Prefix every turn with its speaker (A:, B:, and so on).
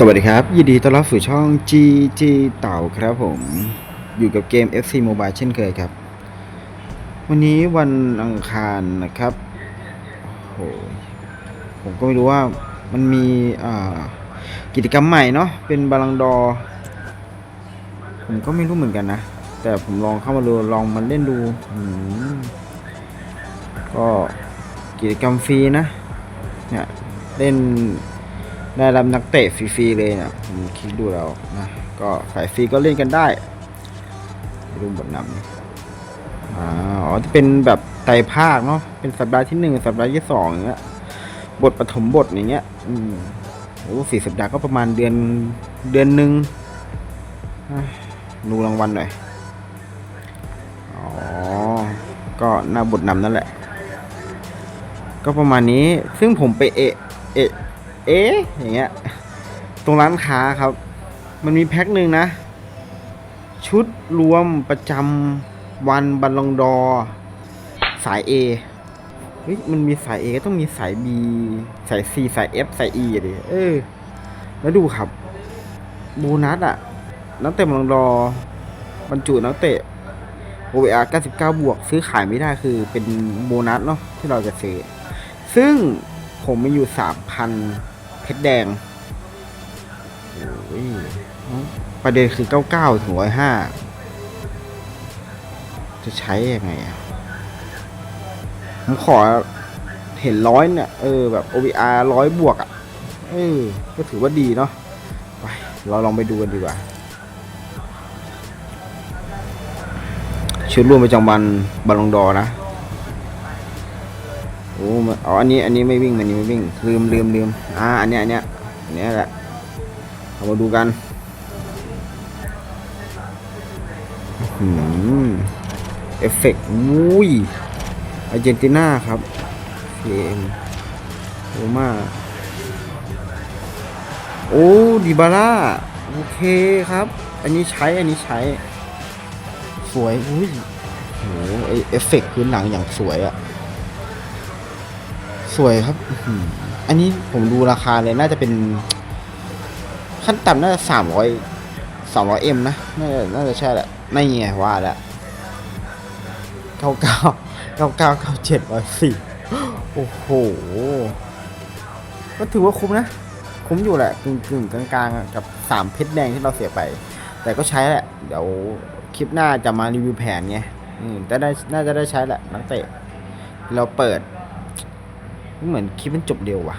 A: สวัสดีครับ ยินดีต้อนรับสู่ช่อง GG เต่าครับผม อยู่กับเกม FC Mobile เช่นเคยครับ วันนี้วันอังคารนะครับโหผมก็ไม่รู้ว่ามันมีกิจกรรมใหม่เนาะเป็นบาลังดอ ผมก็ไม่รู้เหมือนกันนะ แต่ผมลองเข้ามาดูลองมันเล่นดูก็กิจกรรมฟรีนะเนี่ยเล่น ได้รับนักเตะฟรีๆเลยเนะผมคิดดูแล้วนะก็สายฟรีก็เล่นกันได้ไปดูบทนำอ๋อที่เป็นแบบไตรภาคเนาะเป็นสัปดาห์ที่หนึ่งสัปดาห์ที่สองอย่างเงี้ยบทปฐมบทอย่างเงี้ย อืมโอ้สี่สัปดาห์ก็ประมาณเดือนเดือนหนึ่งดูรางวัลหน่อย อ๋อ ก็หน้าบทนำนั่นแหละ ก็ประมาณนี้ ซึ่งผมไปเอะเอะ เอ๊ะอย่างเงี้ยตรงร้านค้าครับ มันมีแพ็คหนึ่งนะ ชุดรวมประจำวันบัลลงดอ สาย A เฮ้ยมันมีสาย A ก็ต้องมีสาย B สาย C สาย F สาย E อะดิเออ แล้วดูครับโบนัสอะนักเตะบัลลงดอบรรจุนักเตะ OVR 99 บวก ซื้อขายไม่ได้คือเป็นโบนัสเนาะที่เราจะซื้อซึ่งผมมีอยู่สามพัน เพชรแดงโอ้ยประเด็นคือเก้าเก้าถึงร้อยห้าจะใช้ยังไงอะผมขอเห็นร้อยเนี่ยเออแบบ OVR ร้อยบวกอะ เออ ก็ถือว่าดีเนาะไปเราลองไปดูกันดีกว่าชุดร่วมประจำวันบอลลงดอนะ โอ้มันอ๋ออันนี้อันนี้ไม่วิ่งอันนี้ไม่วิ่งลืมลืมลืมอ่าอันเนี้ยอันเนี้ยอันเนี้ยแหละเอามาดูกันหืมเอฟเฟกต์วุ้ยอาร์เจนตินาครับเกมโอมาโอ้ดิบาร่าโอเคครับ อันนี้ใช้อันนี้ใช้ สวยอุ้ยโหไอเอฟเฟกต์พื้นหลังอย่างสวยอะ สวยครับ อันนี้ผมดูราคาเลยน่าจะเป็น ขั้นต่ำน่าจะสามร้อยสามร้อยเอ็มนะ น่าจะน่าจะใช่แหละไม่ไงว่าแล้วเก้าเก้าเก้าเก้าเก้าเจ็ดร้อยสี่โอ้โห ก็ถือว่าคุ้มนะ คุ้มอยู่แหละกึ่งกึ่งกลางๆอะกับสามเพชรแดงที่เราเสียไป แต่ก็ใช้แหละ เดี๋ยวคลิปหน้าจะมารีวิวแผนไงอืมแต่ได้น่าจะได้ใช้แหละนักเตะ เราเปิด มันเหมือนคลิปมันจบเร็วว่ะ